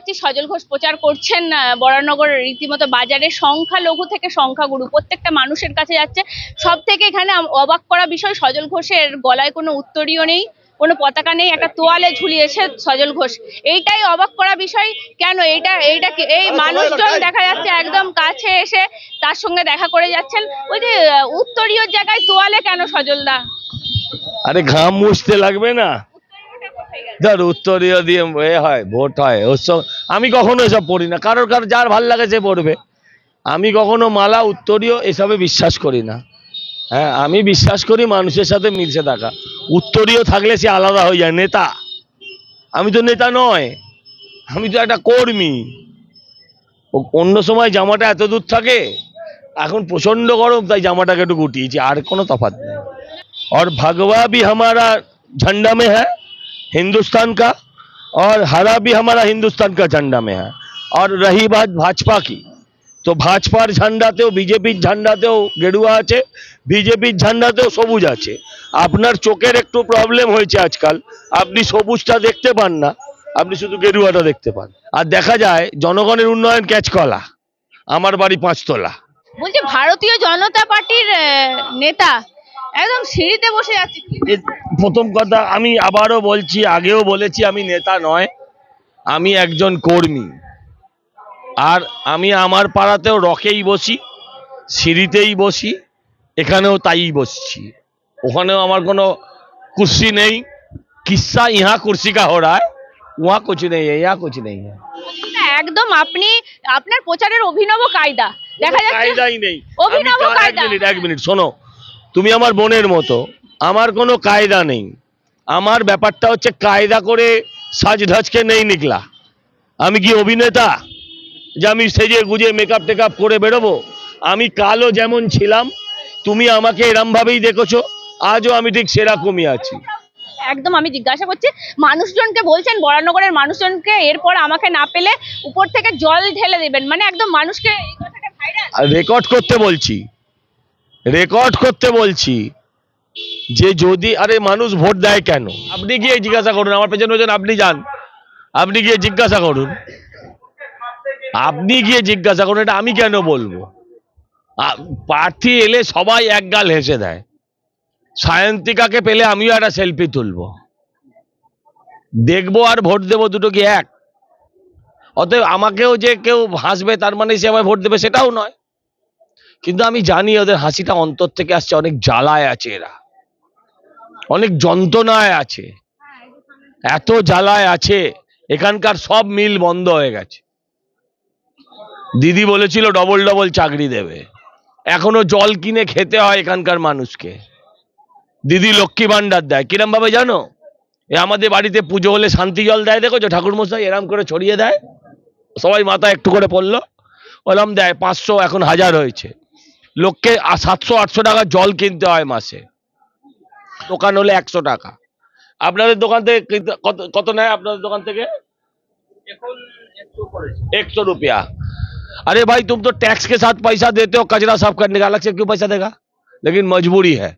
পাচ্ছি সজল ঘোষ প্রচার করছেন বরানগর রীতিমতো বাজারে সংখ্যালঘু থেকে সংখ্যাগুরু। প্রত্যেকটা মানুষের কাছে যাচ্ছে। সব থেকে এখানে অবাক করা বিষয় সজল ঘোষের গলায় কোনো উত্তরীয় নেই কোনো পতাকা নেই একটা তোয়ালে ঝুলিয়েছে সজল ঘোষ। এইটাই অবাক করা বিষয়। কেন? এইটা এইটা এই মানুষজন দেখা যাচ্ছে একদম কাছে এসে তার সঙ্গে দেখা করে যাচ্ছেন। ওই যে উত্তরীয় জায়গায় তোয়ালে কেন সজলদা? আরে ঘাম মুছতে লাগবে না। ধর উত্তরীয় দিয়ে এ হয়, ভোট হয় ওর আমি কখনো এসব পড়ি না। কারোর কারও যার ভালো লাগে সে পড়বে। আমি কখনো মালা উত্তরীয় এসবে বিশ্বাস করি না। হ্যাঁ আমি বিশ্বাস করি মানুষের সাথে মিলছে থাকা। উত্তরীয় থাকলে সে আলাদা হয়ে যায়, নেতা। আমি তো নেতা নয়, আমি তো একটা কর্মী। অন্য সময় জামাটা এত দূর থাকে, এখন প্রচণ্ড গরম, তাই জামাটাকে একটু গুটিয়েছি, আর কোনো তফাৎ নেই। আর ভাগবা বি আমার ঝান্ডা মে হ্যাঁ हिंदुस्तान का और हरा भी हमारा हिंदुस्तान का झंडा में है और रही बात भाजपा की তো ভাজপার ঝান্ডাতেও বিজেপির ঝান্ডাতেও গেরুয়া আছে বিজেপির ঝান্ডাতেও সবুজ আছে আপনার চোখের একটু প্রবলেম হয়েছে আজকাল আপনি সবুজটা দেখতে পান না আপনি শুধু গেরুয়াটা দেখতে পান আর দেখা যায় জনগণের উন্নয়ন ক্যাচ কলা আমার বাড়ি পাঁচতলা বলছি ভারতীয় জনতা পার্টির আহ, নেতা একদম সিঁড়িতে বসে যাচ্ছে। প্রথম কথা আমি আবারও বলছি আগেও বলেছি আমি নেতা নয় আমি একজন কর্মী। আর আমি আমার পাড়াতেও রকেই বসি সিঁড়িতেই বসি এখানেও তাই বসছি। ওখানেও আমার কোনো কুর্সি নেই। কিসা ইহা কুর্সি কা হো রা হ্যায় উহা কুছ নেই ইহা কুছ নেই একদম আপনি আপনার প্রচারের অভিনব কায়দা। দেখা যাচ্ছে কায়দাই নেই। অভিনব এক কায়দা। মিনিট এক মিনিট শোনো। তুমি আমার বোনের মতো। আমার কোনো কায়দা নেই। আমার ব্যাপারটা হচ্ছে কায়দা করে সাজ ধাজকে নেই নিকলা। আমি কি অভিনেতা? যে আমি সেজে গুজে মেকআপ টেকআপ করে বেরোবো? আমি কালো যেমন ছিলাম তুমি আমাকে এরমভাবেই দেখেছ আজও আমি ঠিক সেরকমই আছি। একদম আমি জিজ্ঞাসা করছি মানুষজনকে বলছেন বরানগরের মানুষজনকে এরপর আমাকে না পেলে উপর থেকে জল ঢেলে দেবেন। মানে একদম মানুষকে রেকর্ড করতে বলছি। রেকর্ড করতে বলছি, যে যদি, আরে মানুষ ভোট দেয় কেন? আপনি গিয়ে জিজ্ঞাসা করুন, আমার পেছনে পেছনে আপনি যান। আপনি গিয়ে জিজ্ঞাসা করুন। আপনি গিয়ে জিজ্ঞাসা করুন, এটা আমি কেন বলব? প্রার্থী এলে সবাই এক গাল হেসে দেয়। সায়ন্তিকাকে পেলে আমিও একটা সেলফি তুলবো। দেখব আর ভোট দেবো দুটো কি এক? অতএব আমাকেও যে কেউ হাসবে, তার মানে সে আমায় ভোট দেবে, সেটাও নয়। কিন্তু আমি জানি ওদের হাসিটা অন্তর থেকে আসছে, অনেক জ্বালায় আছে এরা। অনেক যন্ত্রণায় আছে। এত জ্বালায় আছে, এখানকার সব মিল বন্ধ হয়ে গেছে। দিদি বলেছিল ডবল ডবল চাকরি দেবে। এখনও জল কিনে খেতে হয় এখানকার মানুষকে। দিদি লক্ষ্মী ভান্ডার দেয়। কিরম ভাবে জানো? এ আমাদের বাড়িতে পুজো হলে শান্তি জল দেয় দেখো ঠাকুর মশাই এরম করে ছড়িয়ে দেয়। সবাই মাথা একটু করে পড়ল। ওরম দেয় পাঁচশো এখন হাজার হয়েছে। লোককে আ- সাতশো আটশো টাকা জল কিনতে হয় মাসে দোকান হলে একশো টাকা আপনাদের দোকান থেকে কিনতে- কত কত নেয় আপনাদের দোকান থেকে एक सौ रुपया अरे भाई तुम तो टैक्स के साथ पैसा देते हो कचरा साफ करने का अलग से क्यों पैसा देगा लेकिन मजबूरी है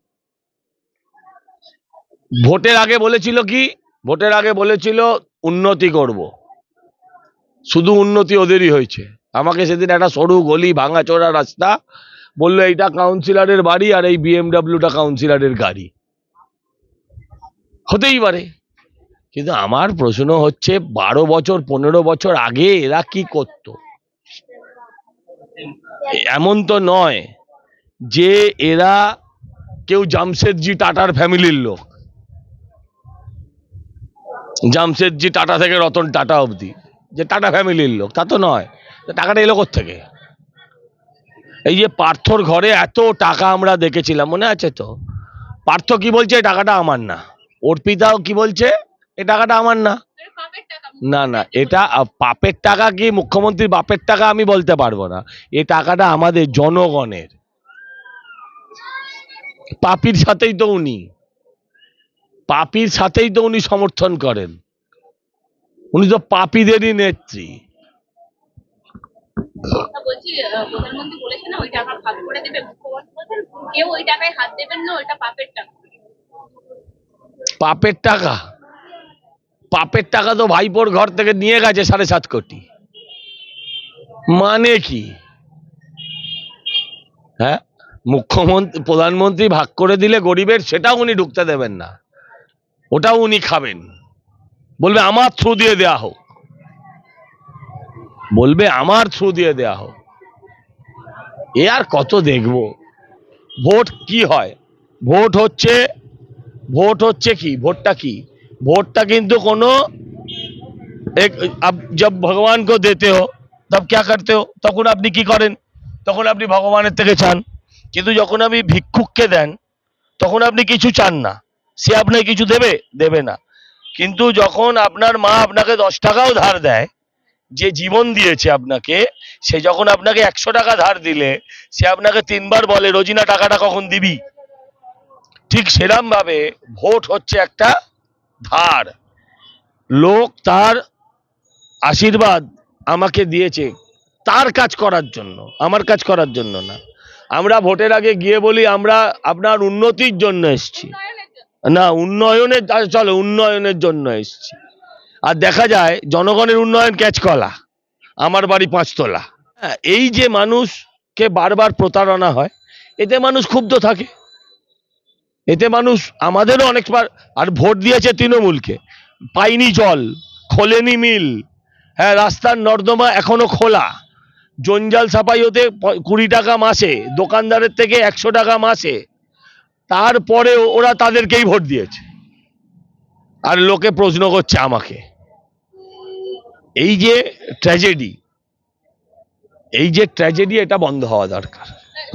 ভোটের আগে বলেছিল কি ভোটের আগে বলেছিল উন্নতি করব শুধু উন্নতি ওদেরই হয়েছে আমাকে সেদিন একটা সরু গলি ভাঙাচোরা রাস্তা বলল, এইটা কাউন্সিলরের বাড়ি আর এই বিএমডাব্লিউটা কাউন্সিলরের গাড়ি। হতেই পারে। কিন্তু আমার প্রশ্ন হচ্ছে, বারো বছর, পনেরো বছর আগে এরা কি করত? এমন তো নয় যে এরা কেউ জামশেদজি টাটার ফ্যামিলির লোক। জামশেদজি টাটা থেকে রতন টাটা অবধি, যে টাটা ফ্যামিলির লোক, তা তো নয়। টাকাটা এলো থেকে এই যে পার্থর ঘরে এত টাকা আমরা দেখেছিলাম, মনে আছে তো? পার্থ কি বলছে, এই টাকাটা আমার না। অর্পিতাও কি বলছে, এই টাকাটা আমার না। না না, এটা পাপের টাকা কি, মুখ্যমন্ত্রীর বাপের টাকা আমি বলতে পারব না। এ টাকাটা আমাদের জনগণের। পাপির সাথেই তো উনি। পাপির সাথেই তো উনি সমর্থন করেন। উনি তো পাপীদেরই নেত্রী। প্রধানমন্ত্রী বলেছে না, ওই টাকা ভাগ করে দেবে মুখ্যমন্ত্রী। কেউ ওই টাকায় হাত দেবেন না, ওইটা পাপের টাকা। পাপের টাকা? পাপের টাকা তো ভাইপোর ঘর থেকে নিয়ে গেছে সাড়ে সাত কোটি। মানে কি? হ্যাঁ? মুখ্যমন্ত্রী, প্রধানমন্ত্রী ভাগ করে দিলে গরিবের, সেটাও উনি ঢুকতে দেবেন না। ওটাও উনি খাবেন। বলবে, আমার থ্রু দিয়ে দেয়া হোক। বলবে, আমার থ্রু দিয়ে দেয়া হোক। এ আর কত দেখব? ভোট কি হয়? ভোট হচ্ছে ভোট হচ্ছে কি? ভোটটা কি? ভোটটা কিন্তু কোনো এক ভগবানকে ভগবান কো দেতে হো, তব ক্যা করতে হো? তখন আপনি কি করেন? তখন আপনি ভগবানের থেকে চান। কিন্তু যখন আপনি ভিক্ষুককে দেন, তখন আপনি কিছু চান না। সে আপনাকে কিছু দেবে? দেবে না। কিন্তু যখন আপনার মা আপনাকে দশ টাকাও ধার দেয় যে জীবন দিয়েছে আপনাকে, সে যখন আপনাকে একশো টাকা ধার দিলে, সে আপনাকে তিনবার বলে, রোজিনা, টাকাটা কখন দিবি? ঠিক সেরাম ভাবে ভোট হচ্ছে একটা ধার। লোক তার আশীর্বাদ আমাকে দিয়েছে তার কাজ করার জন্য, আমার কাজ করার জন্য না। আমরা ভোটের আগে গিয়ে বলি, আমরা আপনার উন্নতির জন্য এসেছি। না, উন্নয়নের, চলো, উন্নয়নের জন্য এসেছি। আর দেখা যায় জনগণের উন্নয়ন ক্যাচ কলা আমার বাড়ি পাঁচতলা। হ্যাঁ, এই যে মানুষকে বারবার প্রতারণা হয় এতে মানুষ ক্ষুব্ধ থাকে। এতে মানুষ আমাদেরও অনেকবার আর ভোট দিয়েছে তৃণমূলকে। পাইনি জল খোলেনি মিল। হ্যাঁ রাস্তার নর্দমা এখনও খোলা। জঞ্জাল সাফাই হতে কুড়ি টাকা মাসে দোকানদারের থেকে একশো টাকা মাসে। তারপরে ওরা তাদেরকেই ভোট দিয়েছে। আর লোকে প্রশ্ন করছে আমাকে। এই যে ট্র্যাজেডি এই যে ট্র্যাজেডি এটা বন্ধ হওয়া দরকার।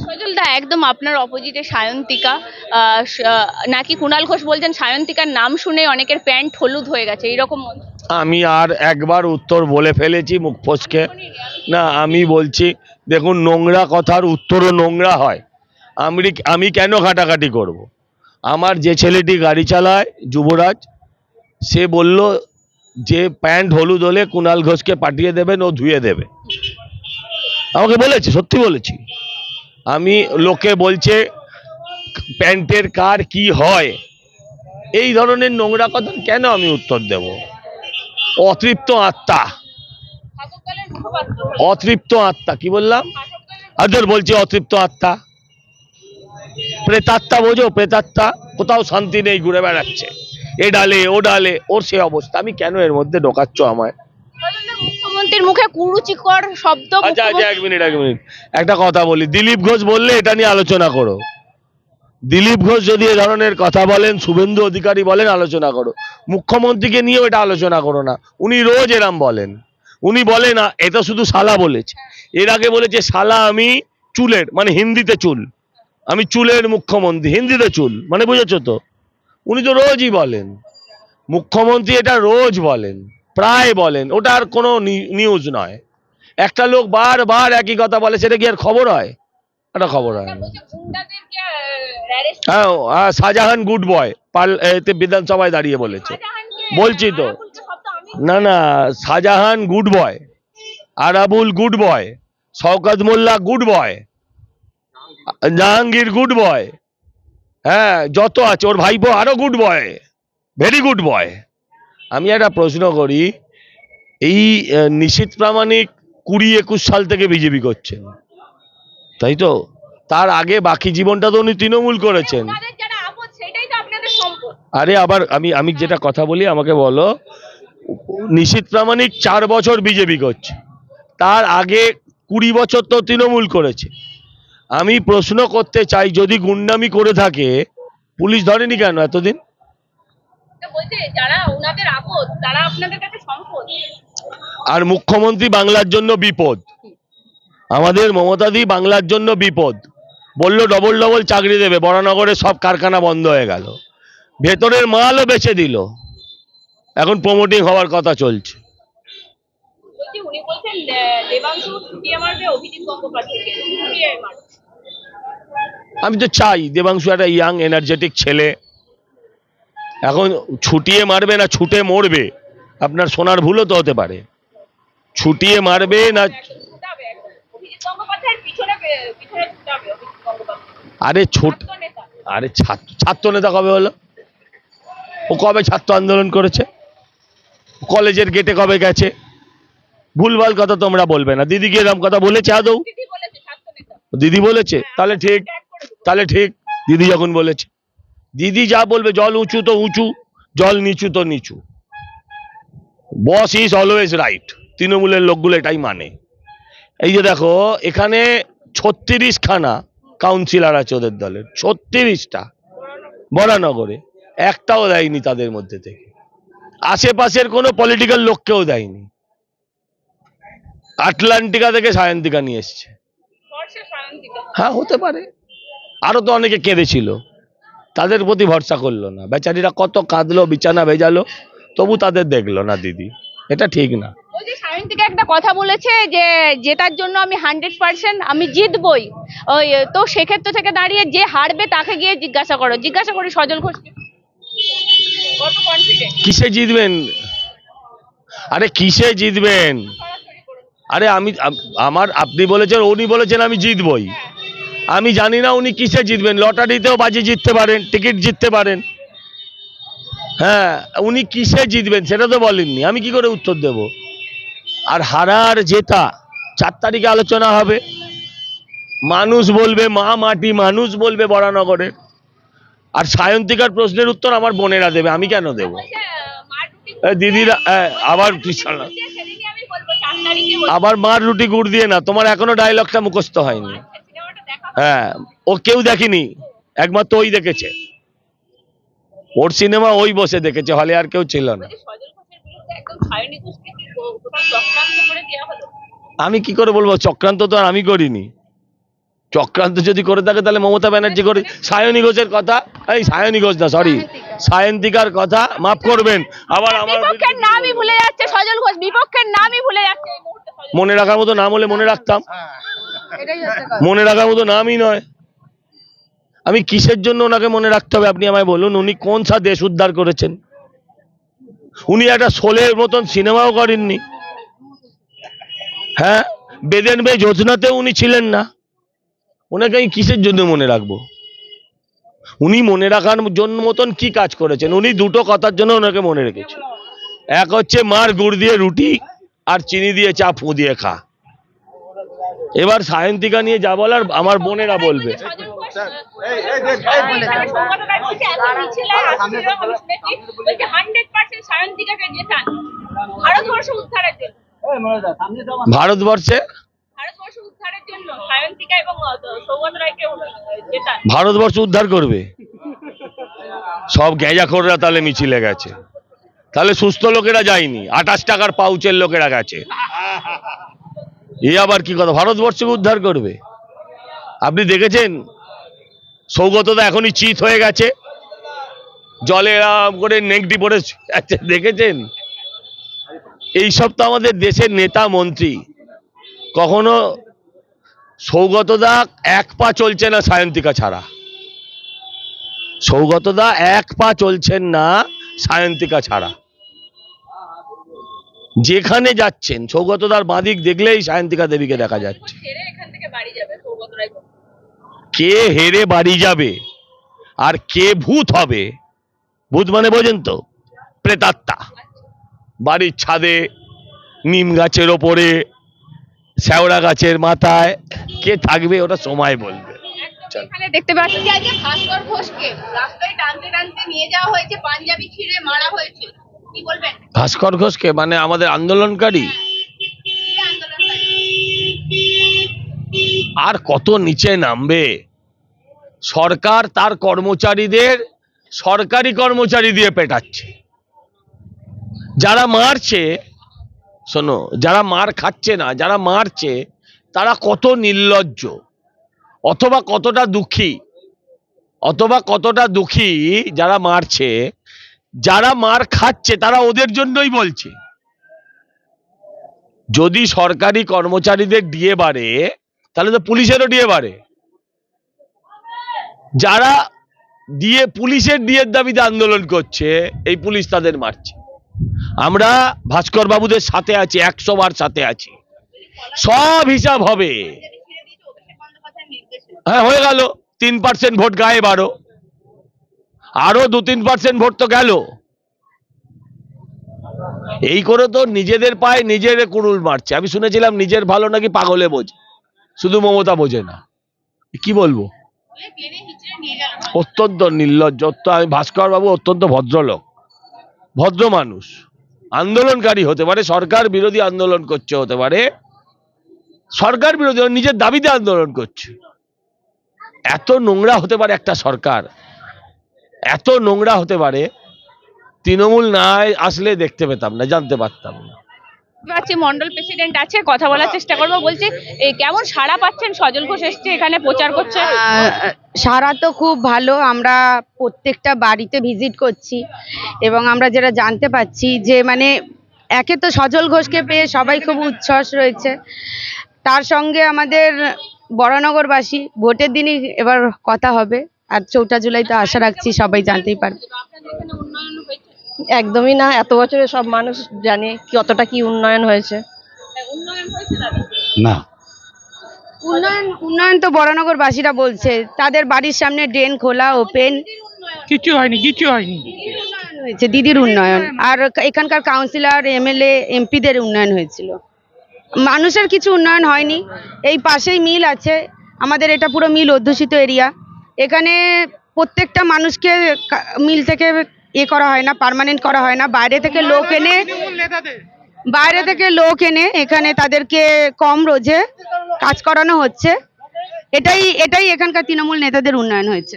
সজল দা একদম আপনার অপোজিটে সায়ন্তিকা। নাকি কুণাল ঘোষ বলছেন সায়ন্তিকার নাম শুনে অনেকের প্যান্ট হলুদ হয়ে গেছে এইরকম আমি আর একবার উত্তর বলে ফেলেছি মুখ ফসকে। না আমি বলছি দেখুন নোংরা কথার উত্তরও নোংরা হয়। আমি আমি কেন ঘাটাঘাটি করব। আমার যে ছেলেটি গাড়ি চালায় যুবরাজ সে বলল যে প্যান্ট হলুদ হলে কুণাল ঘোষকে পাঠিয়ে দেবেন, ও ধুয়ে দেবে। আমাকে বলেছে, সত্যি বলেছি। আমি লোকে বলছে, প্যান্টের কার কি হয়? এই ধরনের নোংরা কথা কেন আমি উত্তর দেব? অতৃপ্ত আত্মা। অতৃপ্ত আত্মা, কি বললাম? আজর বলছি অতৃপ্ত আত্মা। প্রেতাত্মা বোঝো, প্রেতাত্মা কোথাও শান্তি নেই, ঘুরে বেড়াচ্ছে। এ ডালে ও ডালে ওর সে অবস্থা। আমি কেন এর মধ্যে ঢোকাচ্ছ আমায়? মুখ্যমন্ত্রীর মুখে কুরুচিকর শব্দ আচ্ছা আচ্ছা এক মিনিট এক মিনিট। একটা কথা বলি। দিলীপ ঘোষ বললে এটা নিয়ে আলোচনা করো। দিলীপ ঘোষ যদি এ ধরনের কথা বলেন শুভেন্দু অধিকারী বলেন আলোচনা করো। মুখ্যমন্ত্রীকে নিয়েও এটা আলোচনা করো না। উনি রোজ এরাম বলেন। উনি বলে না এটা শুধু শালা বলেছে। এর আগে বলেছে শালা আমি চুলের মানে হিন্দিতে চুল। আমি চুলের মুখ্যমন্ত্রী হিন্দিতে চুল। মানে বুঝেছ তো? উনি তো রোজই বলেন। মুখ্যমন্ত্রী এটা রোজ বলেন প্রায় বলেন ওটা আর কোনো নিউজ নয়। একটা লোক বারবার একই কথা বলে সেটা কি আর খবর হয়? একটা খবর হয় হ্যাঁ হ্যাঁ, শাহজাহান গুড বয় পাল এতে বিধানসভায় দাঁড়িয়ে বলেছে। বলছি তো। না না Shahjahan good boy Arabul good boy Saokat Molla good boy Jahangir good boy হ্যাঁ যত আছে, ওর ভাইপো আরও good boy very good boy আমি একটা প্রশ্ন করি, এই নিশীথ প্রামাণিক কুড়ি একুশ সাল থেকে বিজেপি করছেন, তাই তো? তার আগে বাকি জীবনটা তো উনি তৃণমূল করেছেন। আরে আবার আমি আমি যেটা কথা বলি, আমাকে বলো নিশীথ প্রামাণিক চার বছর বিজেপি করছে, তার আগে কুড়ি বছর তো তৃণমূল করেছে। আমি প্রশ্ন করতে চাই যদি গুন্ডামি করে থাকে পুলিশ ধরেনি কেন এতদিন? আর মুখ্যমন্ত্রী বাংলার জন্য বিপদ। আমাদের মমতাদি বাংলার জন্য বিপদ। বলল ডবল ডবল চাকরি দেবে বরানগরে সব কারখানা বন্ধ হয়ে গেল। ভেতরের মালও বেছে দিল। এখন প্রমোটিং হওয়ার কথা চলছে। উনি বলছেন দেবাংশু ছুটিয়ে মারবে অভিজিৎ গঙ্গোপাধ্যায়কে। মারবে আমি তো চাই দেবাংশু একটা ইয়াং এনার্জেটিক ছেলে। এখন ছুটিয়ে মারবে না ছুটে মরবে? আপনার সোনার ভুলও তো হতে পারে। ছুটিয়ে মারবে না আরে ছোট ছাত্র নেতা। আরে ছাত্র ছাত্র নেতা কবে হলো? ও কবে ছাত্র আন্দোলন করেছে? কলেজের গেটে কবে গেছে? ভুলভাল কথা তোমরা বলবে না। দিদি এরকম কথা বলেছে আদৌ? দিদি বলেছে দিদি তাহলে ঠিক তাহলে ঠিক দিদি যখন বলেছে। দিদি যা বলবে জল উঁচু তো উঁচু জল নিচু তো নিচু। বস ইজ অলওয়েজ রাইট তৃণমূলের লোকগুলো এটাই মানে। এই যে দেখো এখানে ছত্রিশ খানা কাউন্সিলর আছে ওদের দলের ছত্রিশটা বরানগরে। একটাও দেয়নি তাদের মধ্যে থেকে। আশেপাশের কোনো পলিটিক্যাল লোককেও দেয়নি। আটলান্টিকা থেকে সায়ন্তিকা নিয়ে এসছে। হ্যাঁ হতে পারে। আরও তো অনেকে কেঁদেছিল। তাদের প্রতি ভরসা করল না। বেচারিরা কত কাঁদলো বিছানা ভেজালো তবু তাদের দেখল না দিদি। এটা ঠিক না। যে একটা কথা বলেছে যে জেতার জন্য আমি হান্ড্রেড পার্সেন্ট আমি জিতবই। ওই তো সেক্ষেত্র থেকে দাঁড়িয়ে যে হারবে তাকে গিয়ে জিজ্ঞাসা করো। জিজ্ঞাসা করি সজল কনফিডেন্ট কিসে জিতবেন? আরে কিসে জিতবেন? আরে আমি আমার আপনি বলেছেন উনি বলেছেন আমি জিতবই। আমি জানি না উনি কিসে জিতবেন, লটারিতেও বাজি জিততে পারেন, টিকিট জিততে পারেন। হ্যাঁ উনি কিসে জিতবেন সেটা তো বলেননি। আমি কি করে উত্তর দেব? আর হারার জেতা, চার তারিখে আলোচনা হবে। মানুষ বলবে, মা মাটি, মানুষ বলবে বরানগরের আর সায়ন্তিকার প্রশ্নের উত্তর আমার বোনেরা দেবে, আমি কেন দেব? দিদিরা আবার। আবার মার রুটি গুড় দিয়ে না, তোমার এখনও ডায়লগটা মুখস্থ হয়নি। হ্যাঁ ও কেউ দেখেনি একমাত্র ওই দেখেছে। ওর সিনেমা ওই বসে দেখেছে হলে আর কেউ ছিল না। আমি কি করে বলব চক্রান্ত তো আর আমি করিনি। চক্রান্ত যদি করে থাকে তাহলে মমতা ব্যানার্জি করে। সায়নী ঘোষের কথা এই সায়নী ঘোষ না সরি সায়ন্তিকার কথা মাফ করবেন। আবার আমার বিপক্ষের নামই ভুলে যাচ্ছে সজল ঘোষ বিপক্ষের নামই ভুলে যাচ্ছে। এই মুহূর্তে সজল মনে রাখার মতো নাম হলে মনে রাখতাম। মনে রাখার মতো নামই নয়। আমি কিসের জন্য ওনাকে মনে রাখতে হবে, আপনি আমায় বলুন, উনি কোন সা দেশ উদ্ধার করেছেন? উনি একটা শোলের মতন সিনেমাও করেননি। হ্যাঁ? বেদেন বে যোজনাতেও উনি ছিলেন না। ওনাকে আমি কিসের জন্য মনে রাখব? উনি মনে রাখার জন্য মতন কি কাজ করেছেন? উনি দুটো কথার জন্য ওনাকে মনে রেখেছে এক হচ্ছে মার গুড় দিয়ে রুটি, আর চিনি দিয়ে চা ফু দিয়ে খা। এবার সায়ন্তিকা নিয়ে যা বলার আমার বোনেরা বলবে। সজল ঘোষ, এখানে সৌগত রায় বলছে, এত মিছিল আর আসছিল, আমি শুনেছি, বলছে 100% সায়ন্তিকাকে জেতান। ভারতবর্ষ ভারতবর্ষ উদ্ধার করবে? সব গ্যাজাখোররা তাহলে মিছিলে গেছে। তাহলে সুস্থ লোকেরা যায়নি। আঠাশ টাকার পাউচের লোকেরা গেছে। এ আবার কি কথা? ভারতবর্ষকে উদ্ধার করবে? আপনি দেখেছেন? সৌগতদা এখনই চিত হয়ে গেছে। জলে এরম করে নেংটি পড়ে দেখেছেন? এইসব তো আমাদের দেশের নেতা মন্ত্রী। কখনো সৌগতদা এক পা চলছে না সায়ন্তিকা ছাড়া। সৌগতদা এক পা চলছেন না সায়ন্তিকা ছাড়া। যেখানে যাচ্ছেন সৌগতদার বাঁদিক দেখলেই সায়ন্তিকা দেবীকে দেখা যাচ্ছে। কে হেরে বাড়ি যাবে আর কে ভূত হবে ভূত মানে বোঝেন তো প্রেতাত্মা। বাড়ির ছাদে নিম গাছের ওপরে শ্যাওড়া গাছের মাথায় কে থাকবে ওটা সময় বলবে। এখানে দেখতে পাচ্ছি। আজকে ভাস্কর ঘোষকে রাস্তায় টানতে টানতে নিয়ে যাওয়া হয়েছে পাঞ্জাবি ছিঁড়ে মারা হয়েছে। ভাস্কর ঘোষকে মানে আমাদের আন্দোলনকারী। আর কত নিচে নামবে? সরকার তার কর্মচারীদের সরকারি কর্মচারী দিয়ে পেটাচ্ছে। যারা মারছে, শোনো, যারা মার খাচ্ছে না, যারা মারছে, তারা কত নির্লজ্জ, অথবা কতটা দুঃখী, অথবা কতটা দুঃখী যারা মারছে যারা মার খাচ্ছে, তারা ওদের জন্যই বলছে। যদি সরকারি কর্মচারীদের ডিএ বাড়ে, তাহলে তো পুলিশেরও ডিএ বাড়ে। যারা দিয়ে পুলিশের ডিএর দাবিতে আন্দোলন করছে, এই পুলিশ তাদের মারছে। আমরা ভাস্কর বাবুদের সাথে আছি, একশো বার সাথে আছি। সব হিসাব হবে। হ্যাঁ হয়ে গেল। তিন পার্সেন্ট ভোট গায়ে বারো। আরও দু তিন পার্সেন্ট ভোট তো গেল। এই করে তো নিজেদের পায়ে নিজের কুড়ুল মারছে। আমি শুনেছিলাম নিজের ভালো নাকি পাগলে বোঝে। শুধু মমতা বোঝে না। কি বলব? অত্যন্ত নির্লজ্জ। আমি ভাস্কর বাবু অত্যন্ত ভদ্রলোক। ভদ্র মানুষ। আন্দোলনকারী হতে পারে, সরকার বিরোধী আন্দোলন করছে হতে পারে। সরকার বিরোধী নিজের দাবিতে আন্দোলন করছে। এত নোংরা হতে পারে একটা সরকার। এত নোংরা হতে পারে তৃণমূল না আসলে দেখতে পেতাম না জানতে পারতাম না। পাচ্ছি মন্ডল প্রেসিডেন্ট আছে কথা বলার চেষ্টা করব বলছি এই কেমন সাড়া পাচ্ছেন? সজল ঘোষ এসছে এখানে প্রচার করছে। সারা তো খুব ভালো আমরা প্রত্যেকটা বাড়িতে ভিজিট করছি এবং আমরা যেটা জানতে পাচ্ছি যে মানে একে তো সজল ঘোষকে পেয়ে সবাই খুব উচ্ছ্বাস রয়েছে। তার সঙ্গে আমাদের বরানগরবাসী ভোটের দিনই এবার কথা হবে। আর চৌঠা জুলাই তো আশা রাখছি সবাই জানতেই পারবে। একদমই না এত বছরে সব মানুষ জানে কতটা কি উন্নয়ন হয়েছে। উন্নয়ন না। উন্নয়ন উন্নয়ন তো বরানগরবাসীরা বলছে। তাদের বাড়ির সামনে ড্রেন খোলা ওপেন। কিছু হয়নি কিছু হয়নি। হয়েছে দিদির উন্নয়ন। আর এখানকার কাউন্সিলর এমএলএ এমপিদের উন্নয়ন হয়েছিল। মানুষের কিছু উন্নয়ন হয়নি। এই পাশেই মিল আছে। আমাদের এটা পুরো মিল অধ্যুষিত এরিয়া। এখানে প্রত্যেকটা মানুষকে মিল থেকে এ করা হয় না পারমানেন্ট করা হয় না। বাইরে থেকে লোক এনে, বাইরে থেকে লোক এনে এখানে তাদেরকে কম রোজে কাজ করানো হচ্ছে। এটাই এটাই এখানকার তৃণমূল নেতাদের উন্নয়ন হয়েছে।